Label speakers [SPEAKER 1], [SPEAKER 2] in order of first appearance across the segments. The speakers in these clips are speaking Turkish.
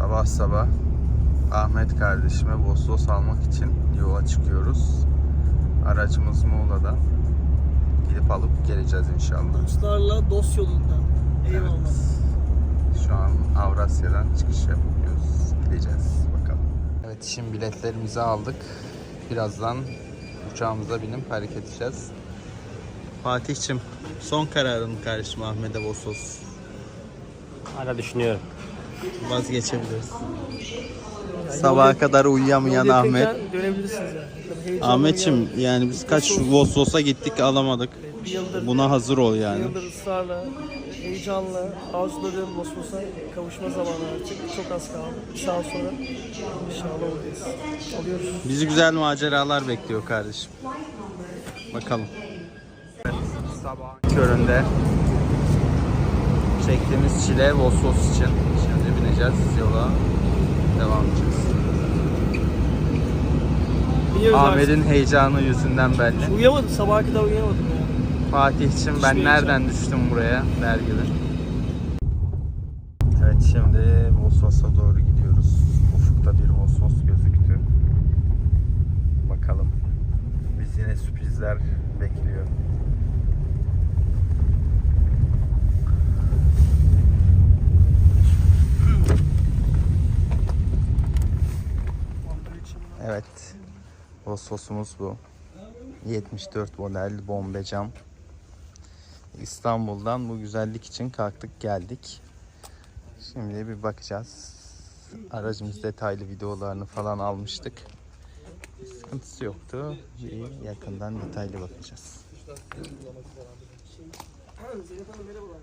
[SPEAKER 1] Sabah sabah Ahmet kardeşime Vosvos almak için yola çıkıyoruz. Aracımız Muğla'da. Gidip alıp geleceğiz inşallah.
[SPEAKER 2] Dostlarla dost yolunda. Eyvallah.
[SPEAKER 1] Evet. Şu an Avrasya'dan çıkış yapıyoruz. Gideceğiz bakalım. Evet şimdi biletlerimizi aldık. Birazdan uçağımıza binip hareket edeceğiz. Fatih'cim son kararın kardeşim Ahmet'e Vosos.
[SPEAKER 3] Hala düşünüyorum.
[SPEAKER 1] Vazgeçebiliriz. Sabaha kadar uyuyamayan Ahmet.
[SPEAKER 2] Dönebilirsiniz yani.
[SPEAKER 1] Ahmetçim
[SPEAKER 2] bir
[SPEAKER 1] yani biz kaç Vosvos'a gittik alamadık.
[SPEAKER 2] bir yıldır,
[SPEAKER 1] Buna hazır ol
[SPEAKER 2] bir
[SPEAKER 1] yani.
[SPEAKER 2] yıldır ısrarla, heyecanla arzuladığım Bosphorus'a kavuşma zamanı artık. Çok az kaldı. Bir saat sonra inşallah oradayız. Alıyoruz.
[SPEAKER 1] Bizi güzel maceralar bekliyor kardeşim. Bakalım. Sabahın köründe çektiğimiz çile Vosvos için. Şimdi bineceğiz yola devam edeceğiz. Ahmet'in heyecanı yüzünden belli.
[SPEAKER 2] Uyuyamadım. Sabaha kadar uyuyamadım ya.
[SPEAKER 1] Fatih'cim ben nereden düştüm buraya der gibi. Evet şimdi Vosvos'a doğru gidiyoruz. Ufukta bir Vosvos gözüktü. Bakalım. Biz yine sürprizler bekliyor. Vosvos'umuz bu. 74 model bombe cam. İstanbul'dan bu güzellik için kalktık geldik. Şimdi bir bakacağız. Aracımız detaylı videolarını falan almıştık. Bir sıkıntısı yoktu. Bir yakından detaylı bakacağız.
[SPEAKER 2] Zeynep Hanım merhabalar.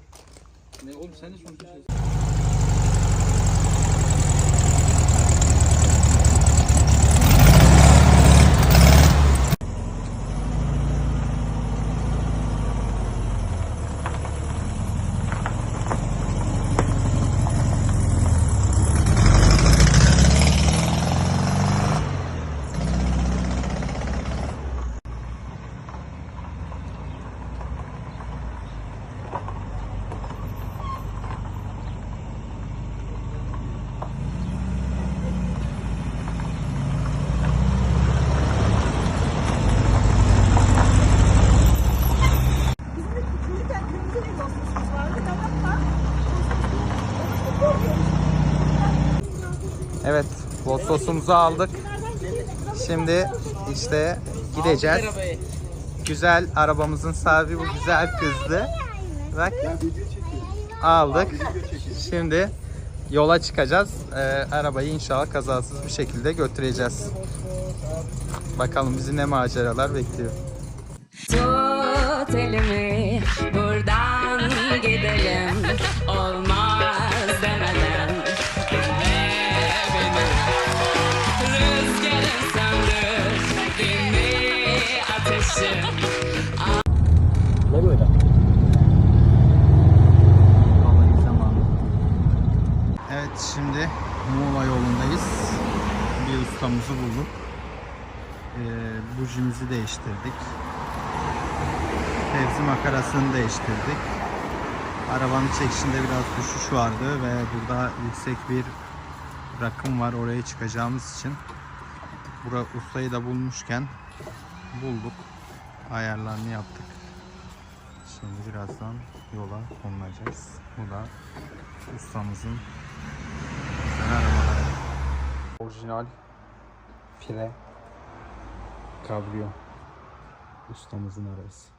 [SPEAKER 4] Bizim
[SPEAKER 1] Evet, Vosvos'umuzu aldık. Şimdi işte gideceğiz. Güzel arabamızın sahibi bu güzel kızdı. Bak aldık. Şimdi yola çıkacağız. Ee, arabayı inşallah kazasız bir şekilde götüreceğiz. Bakalım bizi ne maceralar bekliyor.
[SPEAKER 5] Tut elimi buradan gidelim
[SPEAKER 1] Şimdi Muğla yolundayız. Bir ustamızı bulduk. Ee, bujimizi değiştirdik. Tevzi makarasını değiştirdik. Arabanın çekişinde biraz düşüş vardı ve burada yüksek bir rakım var oraya çıkacağımız için. Bura ustayı da bulmuşken bulduk. Ayarlarını yaptık. Şimdi birazdan yola konulacağız. Bu da ustamızın. original, filé, cabrio, estamos na arroz.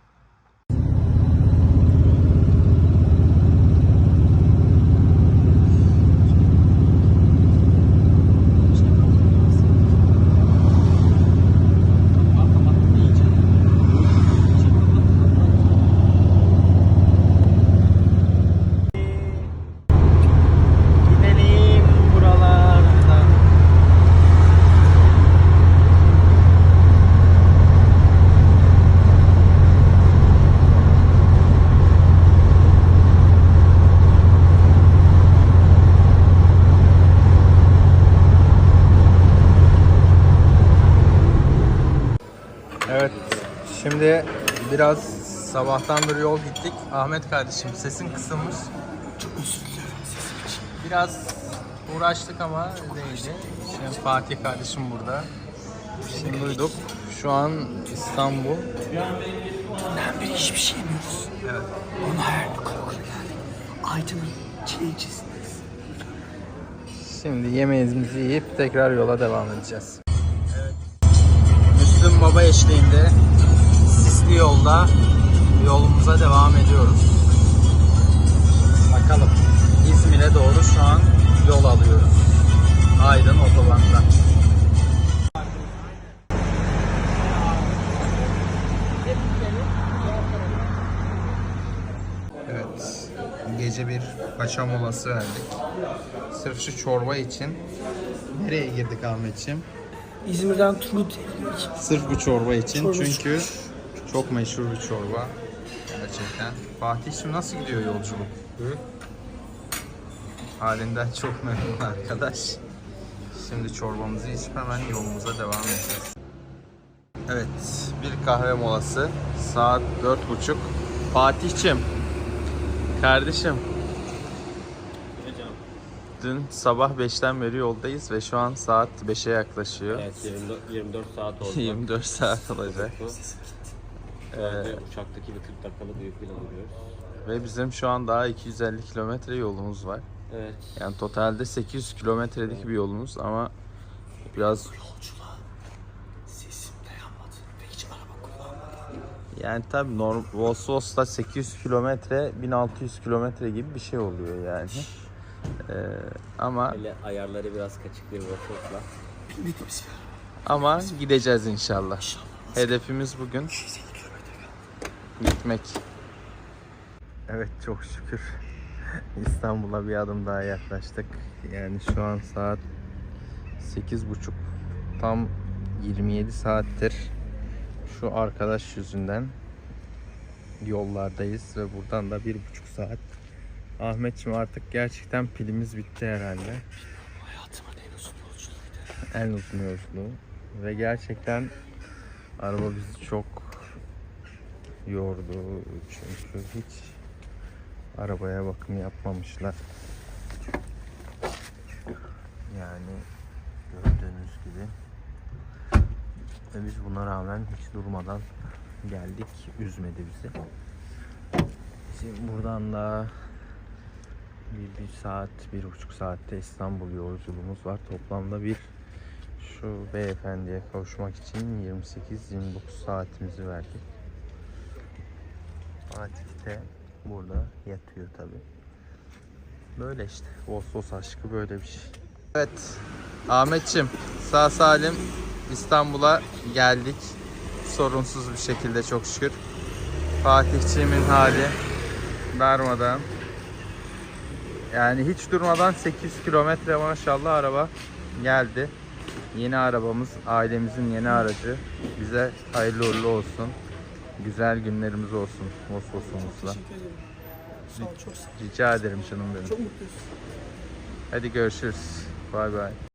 [SPEAKER 1] Şimdi biraz sabahtandır yol gittik. Ahmet kardeşim sesin kısılmış. Çok özür dilerim sesim için. Biraz Uğraştık ama değildi. Şimdi Fatih kardeşim burada. Şimdi duyduk. Şu an İstanbul.
[SPEAKER 2] Ben bir hiçbir şey yemiyoruz.
[SPEAKER 1] Evet.
[SPEAKER 2] Hayalini kura kura geldik. Aydın'ın çiğnencisindeyiz.
[SPEAKER 1] Şimdi yemeğimizi yiyip tekrar yola devam edeceğiz. Evet. Müslüm Baba eşliğinde sisli yolda yolumuza devam ediyoruz. Bakalım. İzmir'e doğru şu an yol alıyoruz. Aydın otobanda. Evet. Gece bir paça molası verdik. Sırf şu çorba için. Nereye girdik Ahmetciğim?
[SPEAKER 2] İzmir'den Turgut.
[SPEAKER 1] Sırf bu çorba için.
[SPEAKER 2] Çorba
[SPEAKER 1] Çünkü çok meşhur bir çorba. Gerçekten. Fatih'cim nasıl gidiyor yolculuk? Halinden çok memnun arkadaş. Şimdi çorbamızı içip hemen yolumuza devam edeceğiz. Evet, bir kahve molası. Saat dört buçuk. Fatih'cim, kardeşim. Dün sabah 5'ten beri yoldayız ve şu an saat 5'e yaklaşıyor.
[SPEAKER 3] Evet 24, 24 saat oldu.
[SPEAKER 1] 24 saat olacak.
[SPEAKER 3] Ee, uçaktaki bir 40 dakikalık büyük plan alıyoruz.
[SPEAKER 1] Ve bizim şu an daha 250 kilometre yolumuz var.
[SPEAKER 3] Evet.
[SPEAKER 1] Yani totalde 800 kilometrelik bir yolumuz ama biraz
[SPEAKER 2] Yolculuğa sesim dayanmadı ve hiç araba kullanmadım.
[SPEAKER 1] yani tabi norm Vosvos'ta 800 kilometre 1600 kilometre gibi bir şey oluyor yani. Ee, ama
[SPEAKER 3] Böyle ayarları biraz kaçık bir WhatsApp'la.
[SPEAKER 2] Bilmediğimiz bir
[SPEAKER 1] ama gideceğiz inşallah.
[SPEAKER 2] İnşallah.
[SPEAKER 1] Hedefimiz bugün
[SPEAKER 2] 250 kilometre kaldı.
[SPEAKER 1] gitmek. Evet çok şükür İstanbul'a bir adım daha yaklaştık. Yani şu an saat 8.30 tam 27 saattir şu arkadaş yüzünden yollardayız ve buradan da bir buçuk saat. Ahmetciğim artık gerçekten pilimiz bitti herhalde.
[SPEAKER 2] Hayatımın en uzun yolculuğuydu.
[SPEAKER 1] En uzun yolculuğu ve gerçekten araba bizi çok yordu çünkü hiç arabaya bakım yapmamışlar. Yani gördüğünüz gibi ve biz buna rağmen hiç durmadan geldik. Üzmedi bizi. Şimdi buradan da bir, bir saat, bir buçuk saatte İstanbul yolculuğumuz var. Toplamda bir şu beyefendiye kavuşmak için 28-29 saatimizi verdik. De burada yatıyor tabi. Böyle işte. Vosvos aşkı böyle bir şey. Evet. Ahmetçim sağ salim İstanbul'a geldik. Sorunsuz bir şekilde çok şükür. Fatihçiğimin hali darmadan. Yani hiç durmadan 800 kilometre maşallah araba geldi. Yeni arabamız, ailemizin yeni aracı. Bize hayırlı uğurlu olsun. Güzel günlerimiz olsun Vosvos'umuzla.
[SPEAKER 2] Teşekkür ederim. Sağ ol, çok sağ ol.
[SPEAKER 1] Rica ederim canım benim.
[SPEAKER 2] Çok mutluyuz.
[SPEAKER 1] Hadi görüşürüz. Bay bay.